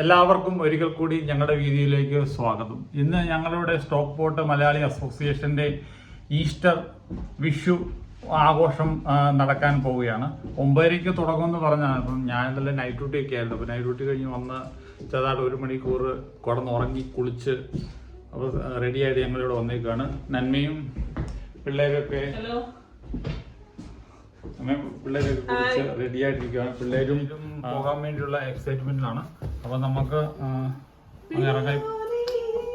എല്ലാവർക്കും ഒരിക്കൽ കൂടി ഞങ്ങളുടെ വീതിയിലേക്ക് സ്വാഗതം. ഇന്ന് ഞങ്ങളുടെ സ്റ്റോക്ക് പോർട്ട് മലയാളി അസോസിയേഷന്റെ ഈസ്റ്റർ വിഷു ആഘോഷം നടക്കാൻ പോവുകയാണ്. ഒമ്പതരയ്ക്ക് തുടങ്ങുമെന്ന് പറഞ്ഞാണ്. അപ്പം ഞാൻ നല്ല നൈറ്റ് ഡ്യൂട്ടി ഒക്കെ ആയിരുന്നു. അപ്പം നൈറ്റ് ഡ്യൂട്ടി കഴിഞ്ഞ് വന്ന് ചെറുതായിട്ട് ഒരു മണിക്കൂർ കിടന്നുറങ്ങി കുളിച്ച് അപ്പോൾ റെഡിയായിട്ട് ഞങ്ങളിവിടെ വന്നേക്കാണ്. നന്മയും പിള്ളേരൊക്കെ പിള്ളേരൊക്കെ കുളിച്ച് റെഡി ആയിട്ടിരിക്കുകയാണ്. പിള്ളേരും പോകാൻ വേണ്ടിയുള്ള എക്സൈറ്റ്മെന്റിലാണ് അപ്പൊ നമുക്ക് അങ്ങ് ഇറങ്ങാം.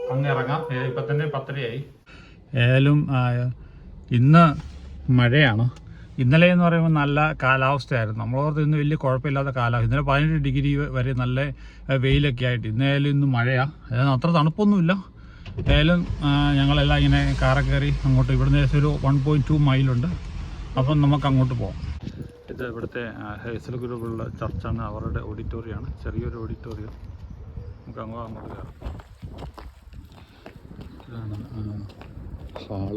അങ്ങ് ഇറങ്ങാം. ഇപ്പൊ തന്നെ പത്തരയായി. ഏതായാലും ഇന്ന് മഴയാണ്. ഇന്നലെ എന്ന് പറയുമ്പോൾ നല്ല കാലാവസ്ഥയായിരുന്നു. നമ്മളോർത്ത് ഇന്ന് വലിയ കുഴപ്പമില്ലാത്ത കാലാവസ്ഥ. ഇന്നലെ പതിനെട്ട് ഡിഗ്രി വരെ നല്ല വെയിലൊക്കെ ആയിട്ട്. ഇന്നേലും ഇന്ന് മഴയാണ് അതായത് അത്ര തണുപ്പൊന്നുമില്ല. ആ, ഞങ്ങളെല്ലാം ഇങ്ങനെ കാറൊക്കെ കയറി അങ്ങോട്ട്. ഇവിടുന്ന് ഏകദേശം ഒരു വൺ പോയിന്റ് ടു മൈലുണ്ട് അപ്പം നമുക്ക് അങ്ങോട്ട് പോകാം ഇത് ഇവിടുത്തെ ഹേസൽ ഗ്രൂപ്പുള്ള ചർച്ചാണ് അവരുടെ ഓഡിറ്റോറിയമാണ്. ചെറിയൊരു ഓഡിറ്റോറിയം. നമുക്ക് അങ്ങോട്ട് അങ്ങോട്ട് കയറാം. ഇതാണ് ഹാൾ.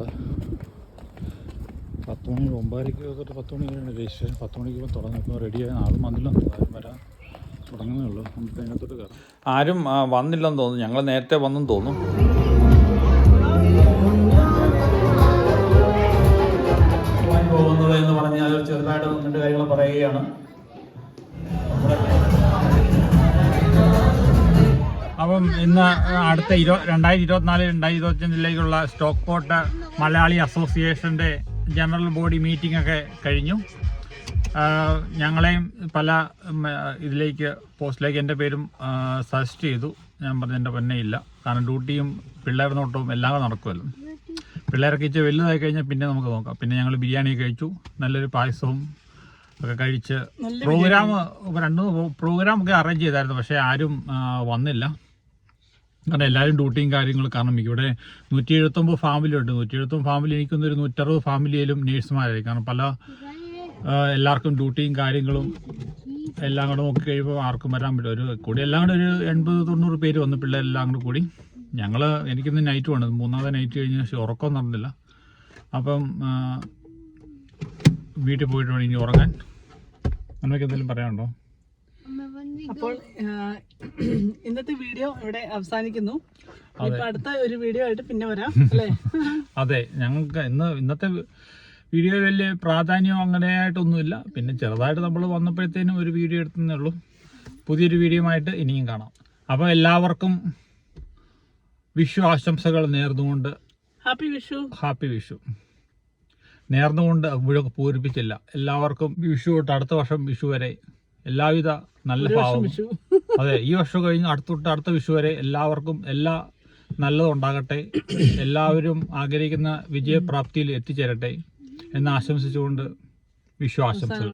പത്ത് മണി ഒമ്പതരയ്ക്ക് തൊട്ട് പത്ത് മണി വരെയാണ് രജിസ്ട്രേഷൻ. പത്ത് മണിക്ക് ഇപ്പോൾ ഇപ്പോൾ റെഡിയായി ആളും വന്നില്ല. ആരും വരാൻ തുടങ്ങുന്നേ ഉള്ളൂ. നമുക്ക് അതിനകത്തോട്ട് കയറാം. ആരും വന്നില്ലെന്ന് തോന്നുന്നു. ഞങ്ങൾ നേരത്തെ വന്നെന്ന് തോന്നുന്നു. ചെറുതായിട്ട് രണ്ട് കാര്യങ്ങൾ പറയുകയാണ്. അപ്പം ഇന്ന് അടുത്ത ഇരു രണ്ടായിരത്തി ഇരുപത്തിനാല് രണ്ടായിരത്തി ഇരുപത്തിയഞ്ചിലേക്കുള്ള സ്റ്റോക്ക് പോട്ട് മലയാളി അസോസിയേഷന്റെ ജനറൽ ബോഡി മീറ്റിംഗ് ഒക്കെ കഴിഞ്ഞു. ഞങ്ങളെയും പല ഇതിലേക്ക് പോസ്റ്റിലേക്ക് എന്റെ പേരും സജസ്റ്റ് ചെയ്തു. ഞാൻ പറഞ്ഞ എന്റെ പൊന്നെ ഇല്ല. കാരണം ഡ്യൂട്ടിയും പിള്ളേർ നോട്ടവും എല്ലാം നടക്കുമല്ലോ. പിള്ളേരൊക്കെ ഇച്ചിരി വലുതായി കഴിഞ്ഞാൽ പിന്നെ നമുക്ക് നോക്കാം. പിന്നെ ഞങ്ങൾ ബിരിയാണി കഴിച്ചു. നല്ലൊരു പായസവും ഒക്കെ കഴിച്ച് പ്രോഗ്രാം രണ്ട് പ്രോഗ്രാം ഒക്കെ അറേഞ്ച് ചെയ്തായിരുന്നു. പക്ഷേ ആരും വന്നില്ല. കാരണം എല്ലാവരും ഡ്യൂട്ടിയും കാര്യങ്ങളും കാരണം ഇവിടെ നൂറ്റി എഴുപത്തൊമ്പത് ഫാമിലി ഉണ്ട് നൂറ്റി എഴുപത്തൊമ്പത് ഫാമിലി എനിക്കൊന്നൊരു നൂറ്ററുപത് ഫാമിലിയിലും നേഴ്സുമാരായി കാരണം പല എല്ലാവർക്കും ഡ്യൂട്ടിയും കാര്യങ്ങളും എല്ലാം കൂടെ നോക്കി കഴിയുമ്പോൾ ആർക്കും വരാൻ പറ്റും ഒരു കൂടി എല്ലാം കൂടെ ഒരു എൺപത് തൊണ്ണൂറ് പേര് വന്നു പിള്ളേരെല്ലാം കൂടെ കൂടി. ഞങ്ങൾ എനിക്കിന്ന് നൈറ്റ് വേണം. മൂന്നാമത്തെ നൈറ്റ് കഴിഞ്ഞ പക്ഷേ ഉറക്കം നടന്നില്ല. അപ്പം വീട്ടിൽ പോയിട്ട് വേണം ഇനി ഉറങ്ങാൻ. അമ്മയ്ക്ക് എന്തെങ്കിലും പറയാനുണ്ടോ? അപ്പോൾ ഇന്നത്തെ വീഡിയോ ഇവിടെ അവസാനിക്കുന്നു. ഇപ്പൊ അടുത്ത ഒരു വീഡിയോ ആയിട്ട് പിന്നെ വരാം അല്ലേ? അതെ ഞങ്ങൾക്ക് ഇന്ന് ഇന്നത്തെ വീഡിയോ വലിയ പ്രാധാന്യം അങ്ങനെയായിട്ടൊന്നുമില്ല. പിന്നെ ചെറുതായിട്ട് നമ്മൾ വന്നപ്പോഴത്തേനും ഒരു വീഡിയോ എടുത്തേ ഉള്ളൂ. പുതിയൊരു വീഡിയോ ആയിട്ട് ഇനിയും കാണാം. അപ്പോൾ എല്ലാവർക്കും വിഷു ആശംസകൾ നേർന്നുകൊണ്ട് ഹാപ്പി വിഷു. ഹാപ്പി വിഷു. നേർന്നുകൊണ്ട് മുഴുവൻ പൂരിപ്പിച്ചില്ല. എല്ലാവർക്കും വിഷു തൊട്ട് അടുത്ത വർഷം വിഷു വരെ എല്ലാവിധ നല്ല ഭാവം അതെ ഈ വർഷം കഴിഞ്ഞ് അടുത്തൊട്ട് അടുത്ത വിഷു വരെ എല്ലാവർക്കും എല്ലാ നല്ലതുണ്ടാകട്ടെ എല്ലാവരും ആഗ്രഹിക്കുന്ന വിജയപ്രാപ്തിയിൽ എത്തിച്ചേരട്ടെ എന്ന് ആശംസിച്ചുകൊണ്ട് വിഷു ആശംസകൾ.